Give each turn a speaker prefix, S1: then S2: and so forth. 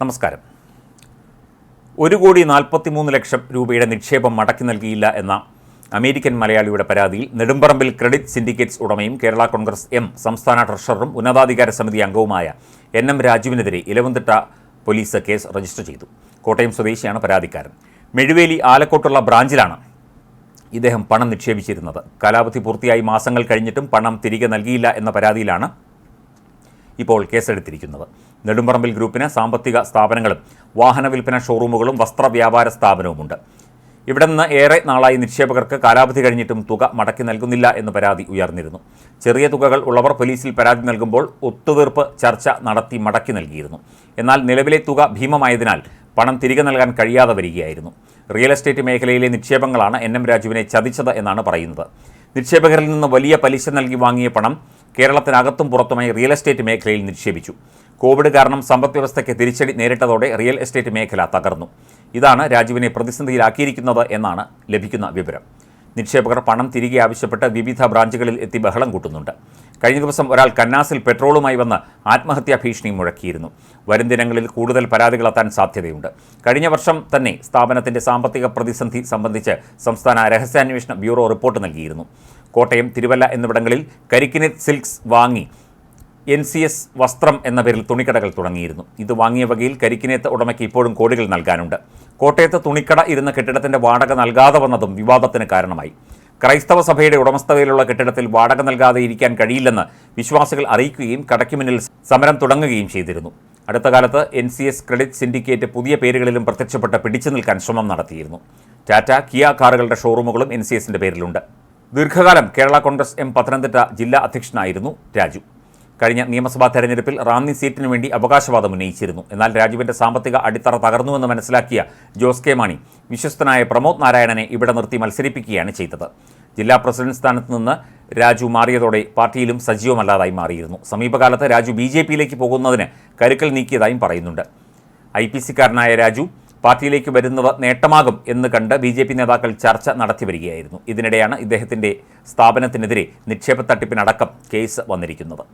S1: നമസ്കാരം. ഒരു കോടി നാൽപ്പത്തി മൂന്ന് ലക്ഷം രൂപയുടെ നിക്ഷേപം മടക്കി നൽകിയില്ല എന്ന അമേരിക്കൻ മലയാളിയുടെ പരാതിയിൽ നെടുമ്പറമ്പിൽ ക്രെഡിറ്റ് സിൻഡിക്കേറ്റ്സ് ഉടമയും കേരള കോൺഗ്രസ് എം സംസ്ഥാന ട്രഷററും ഉന്നതാധികാര സമിതി അംഗവുമായ എൻ എം രാജുവിനെതിരെ ഇലവന്തിട്ട പോലീസ് കേസ് രജിസ്റ്റർ ചെയ്തു. കോട്ടയം സ്വദേശിയാണ് പരാതിക്കാരൻ. മെഴുവേലി ആലക്കോട്ടുള്ള ബ്രാഞ്ചിലാണ് ഇദ്ദേഹം പണം നിക്ഷേപിച്ചിരുന്നത്. കാലാവധി പൂർത്തിയായി മാസങ്ങൾ കഴിഞ്ഞിട്ടും പണം തിരികെ നൽകിയില്ല എന്ന പരാതിയിലാണ് ഇപ്പോൾ കേസെടുത്തിരിക്കുന്നത്. നെടുമ്പറമ്പിൽ ഗ്രൂപ്പിന് സാമ്പത്തിക സ്ഥാപനങ്ങളും വാഹന വിൽപ്പന ഷോറൂമുകളും വസ്ത്രവ്യാപാര സ്ഥാപനവുമുണ്ട്. ഇവിടെ നിന്ന് ഏറെ നാളായി നിക്ഷേപകർക്ക് കാലാവധി കഴിഞ്ഞിട്ടും തുക മടക്കി നൽകുന്നില്ല എന്ന് പരാതി ഉയർന്നിരുന്നു. ചെറിയ തുകകൾ ഉള്ളവർ പോലീസിൽ പരാതി നൽകുമ്പോൾ ഒത്തുതീർപ്പ് ചർച്ച നടത്തി മടക്കി നൽകിയിരുന്നു. എന്നാൽ നിലവിലെ തുക ഭീമമായതിനാൽ പണം തിരികെ നൽകാൻ കഴിയാതെ വരികയായിരുന്നു. റിയൽ എസ്റ്റേറ്റ് മേഖലയിലെ നിക്ഷേപങ്ങളാണ് എൻ എം രാജുവിനെ ചതിച്ചത് എന്നാണ് പറയുന്നത്. നിക്ഷേപകരിൽ നിന്ന് വലിയ പലിശ നൽകി വാങ്ങിയ പണം കേരളത്തിനകത്തും പുറത്തുമായി റിയൽ എസ്റ്റേറ്റ് മേഖലയിൽ നിക്ഷേപിച്ചു. കോവിഡ് കാരണം സമ്പദ് വ്യവസ്ഥയ്ക്ക് തിരിച്ചടി നേരിട്ടതോടെ റിയൽ എസ്റ്റേറ്റ് മേഖല തകർന്നു. ഇതാണ് രാജുവിനെ പ്രതിസന്ധിയിലാക്കിയിരിക്കുന്നത് എന്നാണ് ലഭിക്കുന്ന വിവരം. നിക്ഷേപകർ പണം തിരികെ ആവശ്യപ്പെട്ട് വിവിധ ബ്രാഞ്ചുകളിൽ എത്തി ബഹളം കൂട്ടുന്നുണ്ട്. കഴിഞ്ഞ ദിവസം ഒരാൾ കന്നാസിൽ പെട്രോളുമായി വന്ന് ആത്മഹത്യാ ഭീഷണി മുഴക്കിയിരുന്നു. വരും ദിനങ്ങളിൽ കൂടുതൽ പരാതികളെത്താൻ സാധ്യതയുണ്ട്. കഴിഞ്ഞ വർഷം തന്നെ സ്ഥാപനത്തിന്റെ സാമ്പത്തിക പ്രതിസന്ധി സംബന്ധിച്ച് സംസ്ഥാന രഹസ്യാന്വേഷണ ബ്യൂറോ റിപ്പോർട്ട് നൽകിയിരുന്നു. കോട്ടയം തിരുവല്ല എന്നിവിടങ്ങളിൽ കരിക്കിനെ സിൽക്സ് വാങ്ങി എൻ സി എസ് വസ്ത്രം എന്ന പേരിൽ തുണിക്കടകൾ തുടങ്ങിയിരുന്നു. ഇത് വാങ്ങിയ വകയിൽ കരിക്കിനേത്ത് ഉടമയ്ക്ക് ഇപ്പോഴും കോടികൾ നൽകാനുണ്ട്. കോട്ടയത്ത് തുണിക്കട ഇരുന്ന കെട്ടിടത്തിന്റെ വാടക നൽകാതെ വന്നതും വിവാദത്തിന് കാരണമായി. ക്രൈസ്തവ സഭയുടെ ഉടമസ്ഥതയിലുള്ള കെട്ടിടത്തിൽ വാടക നൽകാതെ ഇരിക്കാൻ കഴിയില്ലെന്ന് വിശ്വാസികൾ അറിയിക്കുകയും കടയ്ക്ക് മുന്നിൽ സമരം തുടങ്ങുകയും ചെയ്തിരുന്നു. അടുത്ത കാലത്ത് N C S credit syndicate പുതിയ പേരുകളിലും പ്രത്യക്ഷപ്പെട്ട് പിടിച്ചു നിൽക്കാൻ ശ്രമം നടത്തിയിരുന്നു. ടാറ്റ കിയ കാറുകളുടെ ഷോറൂമുകളും എൻ സി എസിന്റെ പേരിലുണ്ട്. ദീർഘകാലം കേരള കോൺഗ്രസ് എം പത്തനംതിട്ട ജില്ലാ അധ്യക്ഷനായിരുന്നു രാജു. കഴിഞ്ഞ നിയമസഭാ തെരഞ്ഞെടുപ്പിൽ റാന്നി സീറ്റിനു വേണ്ടി അവകാശവാദം ഉന്നയിച്ചിരുന്നു. എന്നാൽ രാജുവിന്റെ സാമ്പത്തിക അടിത്തറ തകർന്നുവെന്ന് മനസ്സിലാക്കിയ ജോസ് കെ മാണി വിശ്വസ്തനായ പ്രമോദ് നാരായണനെ ഇവിടെ നിർത്തി മത്സരിപ്പിക്കുകയാണ് ചെയ്തത്. ജില്ലാ പ്രസിഡന്റ് സ്ഥാനത്ത് നിന്ന് രാജു മാറിയതോടെ പാർട്ടിയിലും സജീവമല്ലാതായി മാറിയിരുന്നു. സമീപകാലത്ത് രാജു ബി ജെ പിയിലേക്ക് പോകുന്നതിന് കരുക്കൾ നീക്കിയതായും പറയുന്നുണ്ട്. ഐ പി സിക്കാരനായ രാജു പാർട്ടിയിലേക്ക് വരുന്നത് നേട്ടമാകും എന്ന് കണ്ട് ബി ജെ പി നേതാക്കൾ ചർച്ച നടത്തി വരികയായിരുന്നു. ഇതിനിടെയാണ് ഇദ്ദേഹത്തിന്റെ സ്ഥാപനത്തിനെതിരെ നിക്ഷേപ തട്ടിപ്പിനടക്കം കേസ് വന്നിരിക്കുന്നത്.